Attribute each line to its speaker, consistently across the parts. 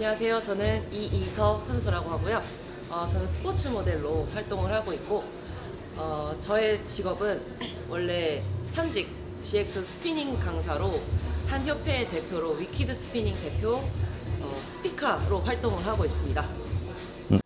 Speaker 1: 안녕하세요. 저는 이이서 선수라고 하고요. 어, 저는 스포츠 모델로 활동을 하고 있고, 어, 저의 직업은 원래 현직 GX 스피닝 강사로 한 협회 대표로 위키드 스피닝 대표 어, 스피카로 활동을 하고 있습니다.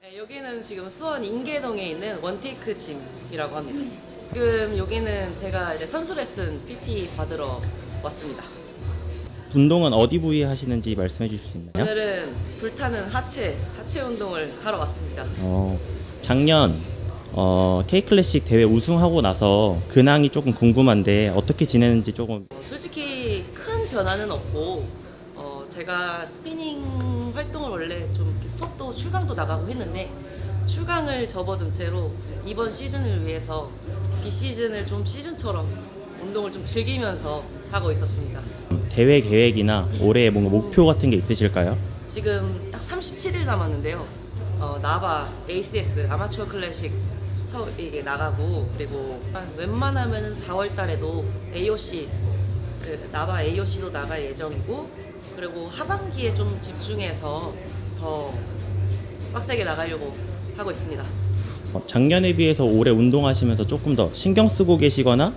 Speaker 1: 네, 여기는 지금 수원 인계동에 있는 원테이크 짐이라고 합니다. 지금 여기는 제가 이제 선수 레슨 PT 받으러 왔습니다.
Speaker 2: 운동은 어디 부위 하시는지 말씀해 주실 수 있나요?
Speaker 1: 오늘은 불타는 하체, 하체 운동을 하러 왔습니다.
Speaker 2: 어, 작년 어, K클래식 대회 우승하고 나서 근황이 조금 궁금한데 어떻게 지내는지 조금
Speaker 1: 어, 솔직히 큰 변화는 없고, 어, 제가 스피닝 활동을 원래 좀 이렇게 수업도 출강도 나가고 했는데, 출강을 접어둔 채로 이번 시즌을 위해서 비 시즌을 좀 시즌처럼 운동을 좀 즐기면서 하고 있었습니다.
Speaker 2: 대회 계획이나 올해 뭔가 목표 같은 게 있으실까요?
Speaker 1: 지금 딱 37일 남았는데요. 어, 나바 ACS 아마추어 클래식 서 이게 나가고 그리고 한 웬만하면은 4월 달에도 AOC 그 나바 AOC도 나갈 예정이고 그리고 하반기에 좀 집중해서 더 빡세게 나가려고 하고 있습니다.
Speaker 2: 어, 작년에 비해서 올해 운동하시면서 조금 더 신경 쓰고 계시거나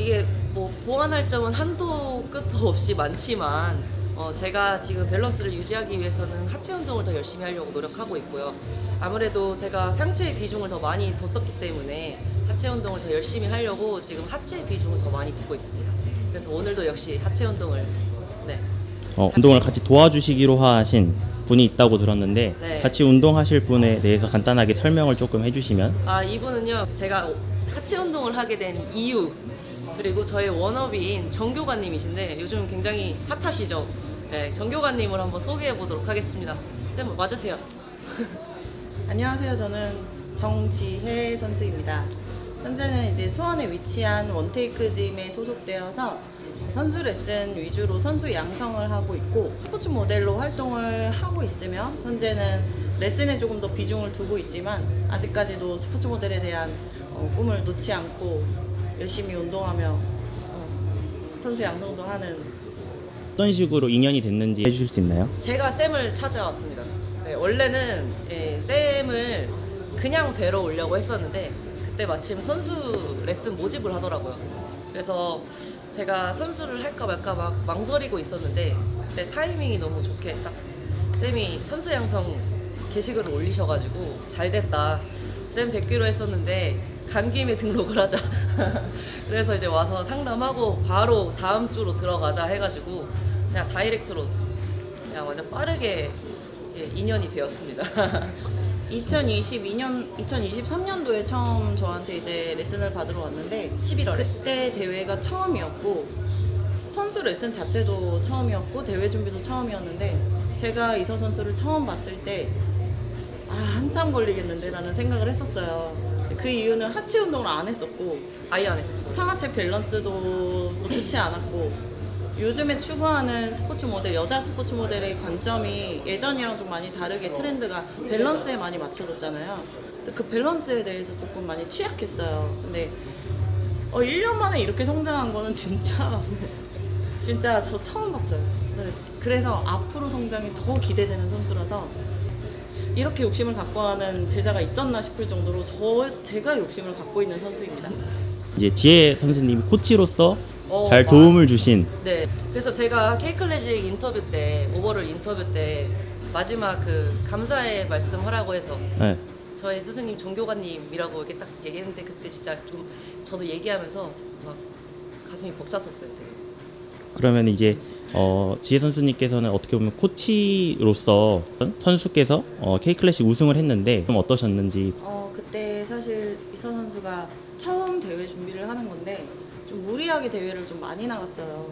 Speaker 1: 이게 뭐 보완할 점은 한도 끝도 없이 많지만 어 제가 지금 밸런스를 유지하기 위해서는 하체 운동을 더 열심히 하려고 노력하고 있고요. 아무래도 제가 상체의 비중을 더 많이 뒀었기 때문에 하체 운동을 더 열심히 하려고 지금 하체 비중을 더 많이 두고 있습니다. 그래서 오늘도 역시 하체 운동을 네.
Speaker 2: 어, 운동을 같이 도와주시기로 하신 분이 있다고 들었는데
Speaker 1: 네.
Speaker 2: 같이 운동하실 분에 대해서 간단하게 설명을 조금 해주시면
Speaker 1: 아 이분은요 제가 하체 운동을 하게 된 이유 그리고 저의 워너비인 정교관님이신데 요즘 굉장히 핫하시죠. 네, 정교관님을 한번 소개해 보도록 하겠습니다. 쌤 맞으세요.
Speaker 3: 안녕하세요. 저는 정지혜 선수입니다. 현재는 이제 수원에 위치한 원테이크 짐에 소속되어서 선수 레슨 위주로 선수 양성을 하고 있고 스포츠 모델로 활동을 하고 있으며 현재는 레슨에 조금 더 비중을 두고 있지만 아직까지도 스포츠 모델에 대한 어, 꿈을 놓지 않고 열심히 운동하며 어, 선수 양성도 하는
Speaker 2: 어떤 식으로 인연이 됐는지 해주실 수 있나요?
Speaker 1: 제가 쌤을 찾아왔습니다. 네, 원래는 예, 쌤을 그냥 뵈러 오려고 했었는데 그때 마침 선수 레슨 모집을 하더라고요. 그래서 제가 선수를 할까 말까 막 망설이고 있었는데 그때 타이밍이 너무 좋게 딱 쌤이 선수 양성 게시글을 올리셔가지고 잘 됐다. 쌤 뵙기로 했었는데 간 김에 등록을 하자. 그래서 이제 와서 상담하고 바로 다음 주로 들어가자 해가지고 그냥 다이렉트로 그냥 완전 빠르게 예, 인연이 되었습니다.
Speaker 3: 2022년, 2023년도에 처음 저한테 이제 레슨을 받으러 왔는데
Speaker 1: 11월에.
Speaker 3: 그때 대회가 처음이었고 선수 레슨 자체도 처음이었고 대회 준비도 처음이었는데 제가 이서 선수를 처음 봤을 때 아, 한참 걸리겠는데 라는 생각을 했었어요. 그 이유는 하체 운동을 안 했었고
Speaker 1: 아예 안 했었어요.
Speaker 3: 상하체 밸런스도 뭐 좋지 않았고 요즘에 추구하는 스포츠 모델 여자 스포츠 모델의 관점이 예전이랑 좀 많이 다르게 트렌드가 밸런스에 많이 맞춰졌잖아요. 그 밸런스에 대해서 조금 많이 취약했어요. 근데 어 1년 만에 이렇게 성장한 거는 진짜 진짜 저 처음 봤어요. 네, 그래서 앞으로 성장이 더 기대되는 선수라서 이렇게 욕심을 갖고 하는 제자가 있었나 싶을 정도로 저 제가 욕심을 갖고 있는 선수입니다.
Speaker 2: 이제 지혜 선생님이 코치로서
Speaker 1: 어,
Speaker 2: 잘
Speaker 1: 맞-
Speaker 2: 도움을 주신
Speaker 1: 네. 그래서 제가 K클래식 인터뷰 때 오버롤 인터뷰 때 마지막 그 감사의 말씀 하라고 해서
Speaker 2: 네.
Speaker 1: 저의 스승님 정교관님이라고 이렇게 딱 얘기했는데 그때 진짜 좀 저도 얘기하면서 막 가슴이 벅찼었어요. 되게.
Speaker 2: 그러면 이제 어, 지혜 선수님께서는 어떻게 보면 코치로서 선수께서 어, K클래식 우승을 했는데 좀 어떠셨는지
Speaker 3: 어 그때 사실 이서 선수가 처음 대회 준비를 하는 건데 좀 무리하게 대회를 좀 많이 나갔어요.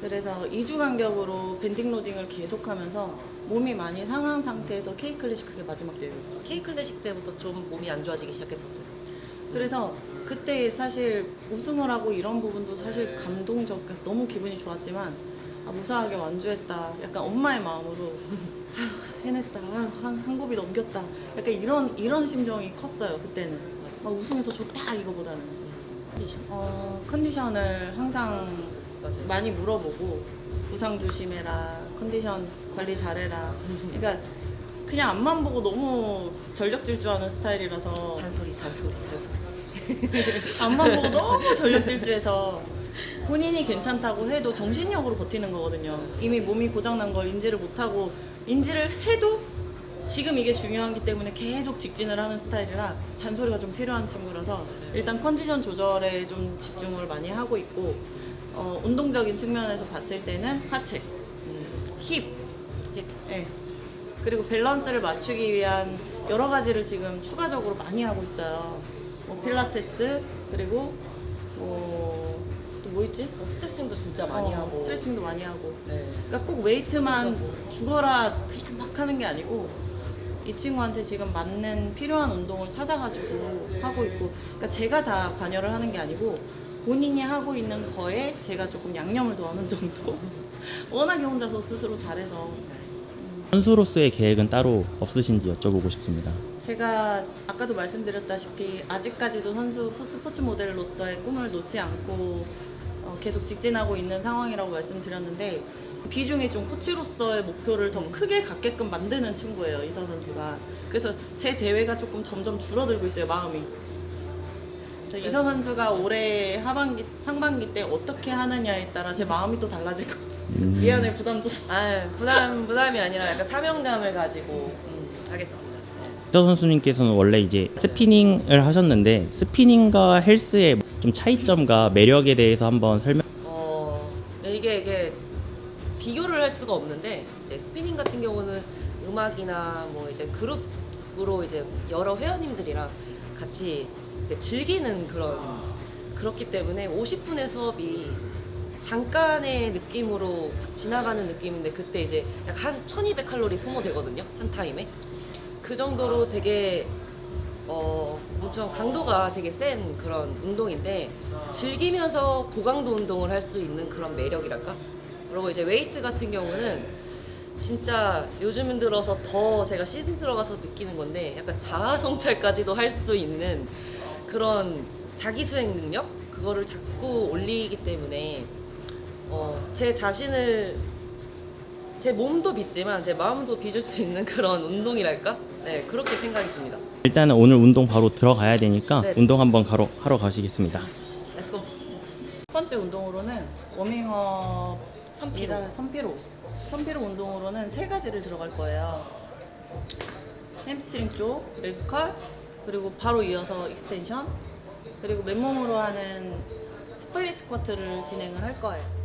Speaker 3: 그래서 2주 간격으로 밴딩 로딩을 계속하면서 몸이 많이 상한 상태에서 K 클래식 그게 마지막 대회였죠.
Speaker 1: K클래식 때부터 좀 몸이 안 좋아지기 시작했었어요.
Speaker 3: 그래서 그때 사실 우승을 하고 이런 부분도 사실 감동적, 너무 기분이 좋았지만 아, 무사하게 완주했다. 약간 엄마의 마음으로 해냈다. 아, 한, 한 곱이 넘겼다. 약간 이런 이런 심정이 컸어요 그때는. 막 우승해서 좋다 이거보다는.
Speaker 1: 컨디션.
Speaker 3: 어, 컨디션을 항상
Speaker 1: 맞아요.
Speaker 3: 많이 물어보고 부상 조심해라, 컨디션 관리 잘해라. 그러니까 그냥 앞만 보고 너무 전력 질주하는 스타일이라서
Speaker 1: 잔소리 잔소리 잔소리.
Speaker 3: 앞만 보고 너무 전력 질주해서 본인이 괜찮다고 해도 정신력으로 버티는 거거든요. 이미 몸이 고장난 걸 인지를 못하고 인지를 해도 지금 이게 중요하기 때문에 계속 직진을 하는 스타일이라 잔소리가 좀 필요한 친구라서 일단 컨디션 조절에 좀 집중을 많이 하고 있고 어, 운동적인 측면에서 봤을 때는 하체, 음, 힙,
Speaker 1: 힙.
Speaker 3: 예. 그리고 밸런스를 맞추기 위한 여러 가지를 지금 추가적으로 많이 하고 있어요. 뭐 필라테스 그리고 뭐또 뭐 있지?
Speaker 1: 뭐 스트레칭도 진짜 많이
Speaker 3: 어,
Speaker 1: 하고.
Speaker 3: 스트레칭도 많이 하고.
Speaker 1: 네.
Speaker 3: 그러니까 꼭 웨이트만
Speaker 1: 뭐.
Speaker 3: 죽어라 그냥 막 하는 게 아니고 이 친구한테 지금 맞는 필요한 운동을 찾아가지고 하고 있고 그러니까 제가 다 관여를 하는 게 아니고 본인이 하고 있는 거에 제가 조금 양념을 더하는 정도 워낙에 혼자서 스스로 잘해서
Speaker 2: 선수로서의 계획은 따로 없으신지 여쭤보고 싶습니다.
Speaker 3: 제가 아까도 말씀드렸다시피 아직까지도 선수 스포츠 모델로서의 꿈을 놓지 않고 어, 계속 직진하고 있는 상황이라고 말씀드렸는데 비중이 좀 코치로서의 목표를 더 크게 갖게끔 만드는 친구예요 이서 선수가 그래서 제 대회가 조금 점점 줄어들고 있어요 마음이 저 이서 선수가 올해 하반기 상반기 때 어떻게 하느냐에 따라 제 마음이 또 달라질 것 같아요
Speaker 2: 음.
Speaker 3: 미안해 부담 좀
Speaker 1: 아 부담 부담이 아니라 약간 사명감을 가지고 음, 하겠습니다. 네.
Speaker 2: 서 선수님께서는 원래 이제 스피닝을 하셨는데 스피닝과 헬스의 좀 차이점과 매력에 대해서 한번 설명.
Speaker 1: 어, 네, 이게 이게 비교를 할 수가 없는데 이제 스피닝 같은 경우는 음악이나 뭐 이제 그룹으로 이제 여러 회원님들이랑 같이 이제 즐기는 그런 그렇기 때문에 50분의 수업이 잠깐의 느낌으로 확 지나가는 느낌인데 그때 이제 약 한 1200칼로리 소모되거든요 한 타임에 그 정도로 되게 어, 엄청 강도가 되게 센 그런 운동인데 즐기면서 고강도 운동을 할 수 있는 그런 매력이랄까? 그리고 이제 웨이트 같은 경우는 진짜 요즘 들어서 더 제가 시즌 들어가서 느끼는 건데 약간 자아 성찰까지도 할 수 있는 그런 자기 수행 능력 그거를 자꾸 올리기 때문에 어, 제 자신을 제 몸도 빚지만 제 마음도 빚을 수 있는 그런 운동이랄까? 네 그렇게 생각이 듭니다.
Speaker 2: 일단은 오늘 운동 바로 들어가야 되니까
Speaker 1: 네.
Speaker 2: 운동 한번 가러, 하러 가시겠습니다.
Speaker 1: 렛츠고.
Speaker 3: 첫 번째 운동으로는 워밍업 선피로. 선피로. 선피로 운동으로는 세 가지를 들어갈 거예요. 햄스트링 쪽, 레그컬, 그리고 바로 이어서 익스텐션, 그리고 맨몸으로 하는 스플릿 스쿼트를 진행을 할 거예요.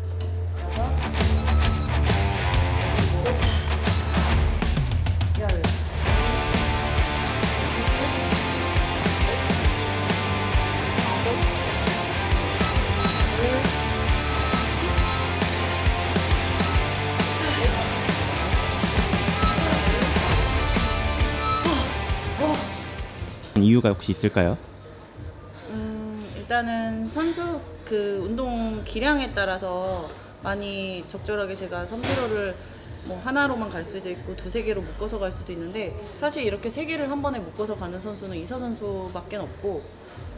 Speaker 2: 이유가 혹시 있을까요?
Speaker 3: 음, 일단은 선수 그 운동 기량에 따라서 많이 적절하게 제가 선피로를 뭐 하나로만 갈 수도 있고 두세 개로 묶어서 갈 수도 있는데 사실 이렇게 세 개를 한 번에 묶어서 가는 선수는 이서 선수밖에 없고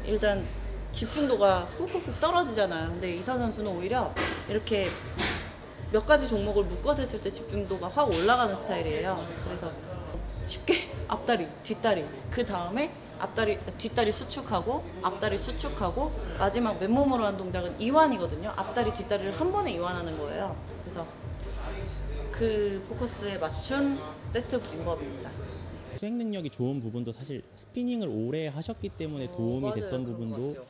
Speaker 3: 일단 집중도가 훅훅훅 떨어지잖아요. 근데 이서 선수는 오히려 이렇게 몇 가지 종목을 묶어서 했을 때 집중도가 확 올라가는 스타일이에요. 그래서 쉽게 앞다리, 뒷다리, 그 다음에 앞다리, 뒷다리 수축하고 앞다리 수축하고 마지막 맨몸으로 하는 동작은 이완이거든요. 앞다리, 뒷다리를 한 번에 이완하는 거예요. 그래서 그 포커스에 맞춘 세트 방법입니다.
Speaker 2: 수행 능력이 좋은 부분도 사실 스피닝을 오래 하셨기 때문에 도움이
Speaker 1: 어, 맞아요.
Speaker 2: 됐던
Speaker 1: 그런 것
Speaker 2: 부분도
Speaker 1: 같아요.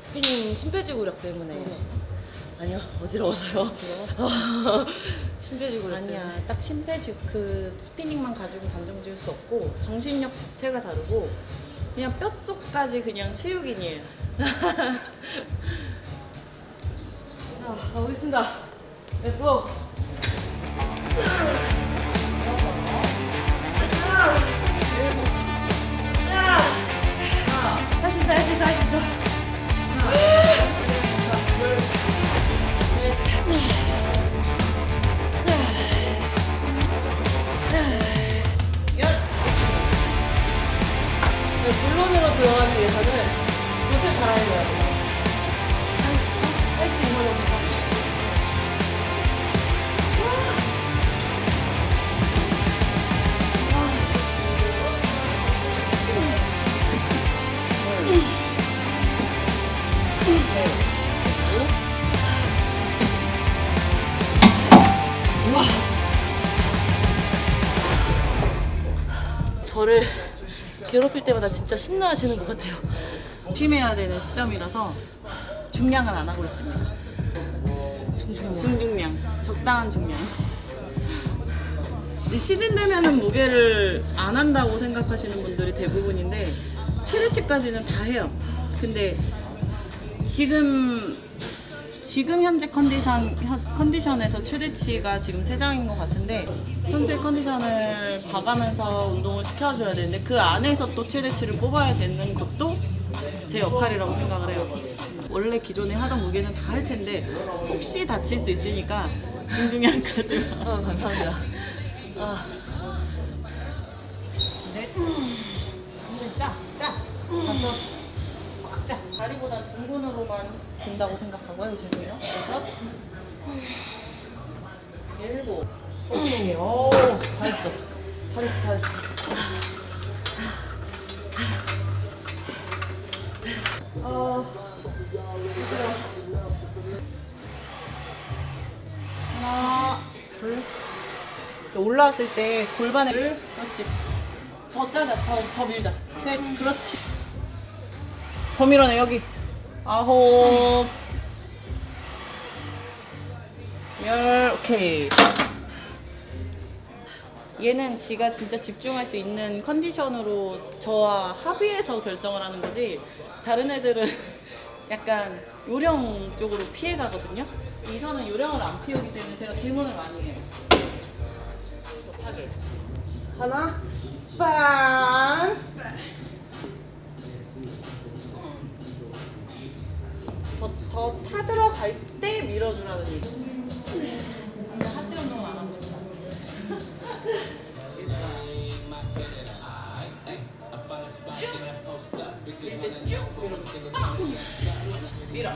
Speaker 1: 스피닝 심폐지구력 때문에 아니요 어지러워서요. 심폐지구력 때문에.
Speaker 3: 아니야, 딱 심폐지 그 스피닝만 가지고 단정 지을 수 없고 정신력 자체가 다르고 그냥 뼛속까지 그냥 체육인이에요.
Speaker 1: 자, 가보겠습니다. 렛츠 저를 괴롭힐 때마다 진짜 신나하시는 것 같아요.
Speaker 3: 조심해야 되는 시점이라서 중량은 안 하고 있습니다. 중중량, 적당한 중량. 이 시즌 되면은 무게를 안 한다고 생각하시는 분들이 대부분인데 최대치까지는 다 해요. 근데 지금 지금 현재 컨디션 현- 컨디션에서 최대치가 지금 세 장인 것 같은데 선수의 컨디션을 봐가면서 운동을 시켜줘야 되는데 그 안에서 또 최대치를 뽑아야 되는 것도 제 역할이라고 생각을 해요. 원래 기존에 하던 무게는 다 할 텐데 혹시 다칠 수 있으니까 중중량까지만.
Speaker 1: 아, 감사합니다. 아,
Speaker 3: 넷, 짜, 짜, 다섯, 꽉 짜. 다리보다 둥근으로만 든다고 생각하고 해도 되고요. 여섯, 일곱. 오케이. 오, 잘했어. 잘했어, 잘했어. 어, 하나, 둘, 올라왔을 때 골반을 그렇지 더 짜자 더, 더 밀자 셋 그렇지 더 밀어내 여기 아홉. 열 오케이. 얘는 지가 진짜 집중할 수 있는 컨디션으로 저와 합의해서 결정을 하는 거지 다른 애들은 약간 요령 쪽으로 피해 가거든요. 이 선은 요령을 안 피우기 때문에 제가 질문을 많이 해요. 못하게 하나 빵 더, 더 타들어갈 때 밀어주라는 얘기 근데 하체 운동은 안 하고 싶다 이때 쭉 밀어 밀어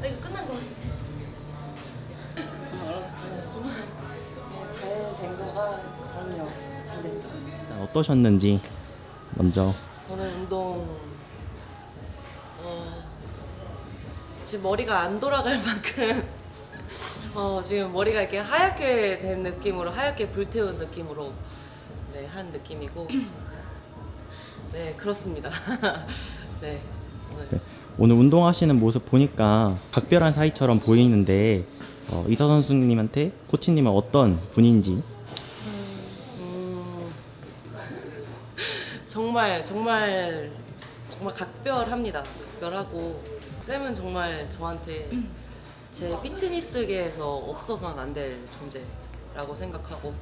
Speaker 1: 나 이거 끝난 거 같아. 잘된 거가 그럼요. 잘 됐죠.
Speaker 2: 어떠셨는지 먼저
Speaker 1: 오늘 운동 지금 머리가 안 돌아갈 만큼 어, 지금 머리가 이렇게 하얗게 된 느낌으로 하얗게 불태운 느낌으로 네, 한 느낌이고. 네 그렇습니다. 네 오늘.
Speaker 2: 오늘 운동하시는 모습 보니까 각별한 사이처럼 보이는데 어, 이서 선수님한테 코치님은 어떤 분인지.
Speaker 1: 음, 정말 정말 정말 각별합니다. 각별하고 쌤은 정말 저한테 제 피트니스계에서 없어서는 안 될 존재라고 생각하고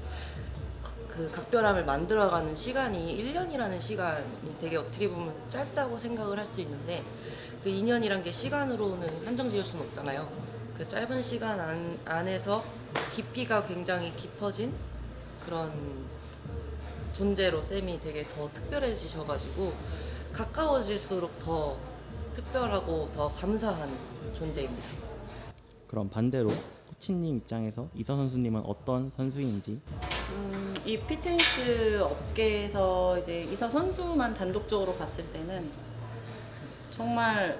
Speaker 1: 그 각별함을 만들어가는 시간이 1년이라는 시간이 되게 어떻게 보면 짧다고 생각을 할 수 있는데 그 2년이란 게 시간으로는 한정 지을 수는 없잖아요. 그 짧은 시간 안, 안에서 깊이가 굉장히 깊어진 그런 존재로 쌤이 되게 더 특별해지셔가지고 가까워질수록 더 특별하고 더 감사한 존재입니다.
Speaker 2: 그럼 반대로 코치님 입장에서 이서 선수님은 어떤 선수인지
Speaker 3: 음, 이 피트니스 업계에서 이제 이사 선수만 단독적으로 봤을 때는 정말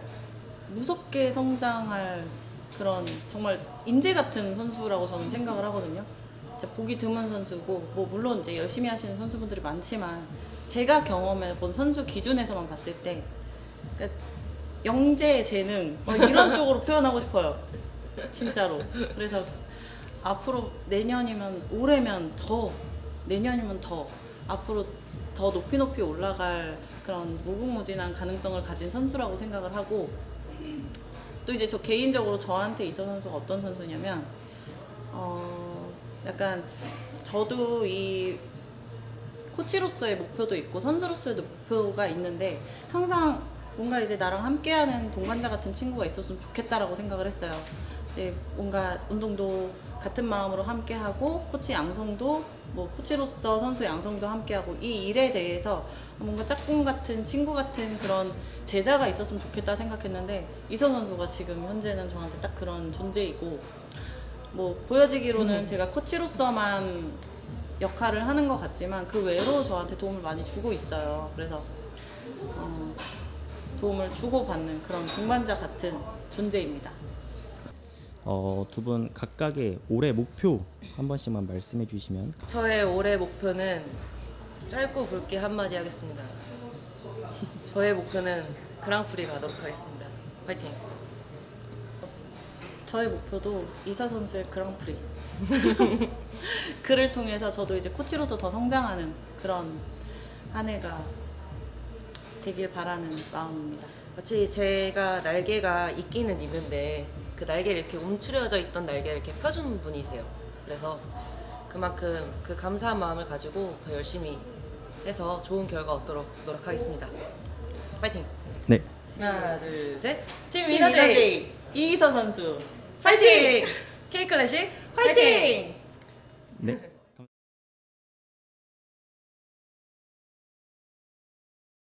Speaker 3: 무섭게 성장할 그런 정말 인재 같은 선수라고 저는 생각을 하거든요. 진짜 보기 드문 선수고 뭐 물론 이제 열심히 하시는 선수분들이 많지만 제가 경험해 본 선수 기준에서만 봤을 때 그러니까 영재 재능 뭐 이런 쪽으로 표현하고 싶어요. 진짜로. 그래서 앞으로 내년이면 올해면 더 내년이면 더 앞으로 더 높이 높이 올라갈 그런 무궁무진한 가능성을 가진 선수라고 생각을 하고 또 이제 저 개인적으로 저한테 이서 선수가 어떤 선수냐면 어 약간 저도 이 코치로서의 목표도 있고 선수로서의 목표가 있는데 항상 뭔가 이제 나랑 함께하는 동반자 같은 친구가 있었으면 좋겠다라고 생각을 했어요. 네, 뭔가 운동도 같은 마음으로 함께하고 코치 양성도 뭐 코치로서 선수 양성도 함께하고 이 일에 대해서 뭔가 짝꿍 같은 친구 같은 그런 제자가 있었으면 좋겠다 생각했는데 이선 선수가 지금 현재는 저한테 딱 그런 존재이고 뭐 보여지기로는 제가 코치로서만 역할을 하는 것 같지만 그 외로 저한테 도움을 많이 주고 있어요. 그래서 어, 도움을 주고받는 그런 동반자 같은 존재입니다.
Speaker 2: 어, 두 분 각각의 올해 목표 한 번씩만 말씀해 주시면
Speaker 1: 저의 올해 목표는 짧고 굵게 한마디 하겠습니다. 저의 목표는 그랑프리 가도록 하겠습니다. 파이팅!
Speaker 3: 저의 목표도 이사 선수의 그랑프리. 그를 통해서 저도 이제 코치로서 더 성장하는 그런 한 해가 되길 바라는 마음입니다.
Speaker 1: 마치 제가 날개가 있기는 있는데 그 날개를 이렇게 움츠려져 있던 날개를 이렇게 펴준 분이세요. 그래서 그만큼 그 감사한 마음을 가지고 더 열심히 해서 좋은 결과 얻도록 노력하겠습니다. 파이팅!
Speaker 2: 네
Speaker 1: 하나, 둘, 셋!
Speaker 3: 팀팀
Speaker 1: 위너제이!
Speaker 3: 위너 제이 이희서 선수
Speaker 1: 파이팅! 케이크 내식
Speaker 3: 화이팅!
Speaker 2: 네.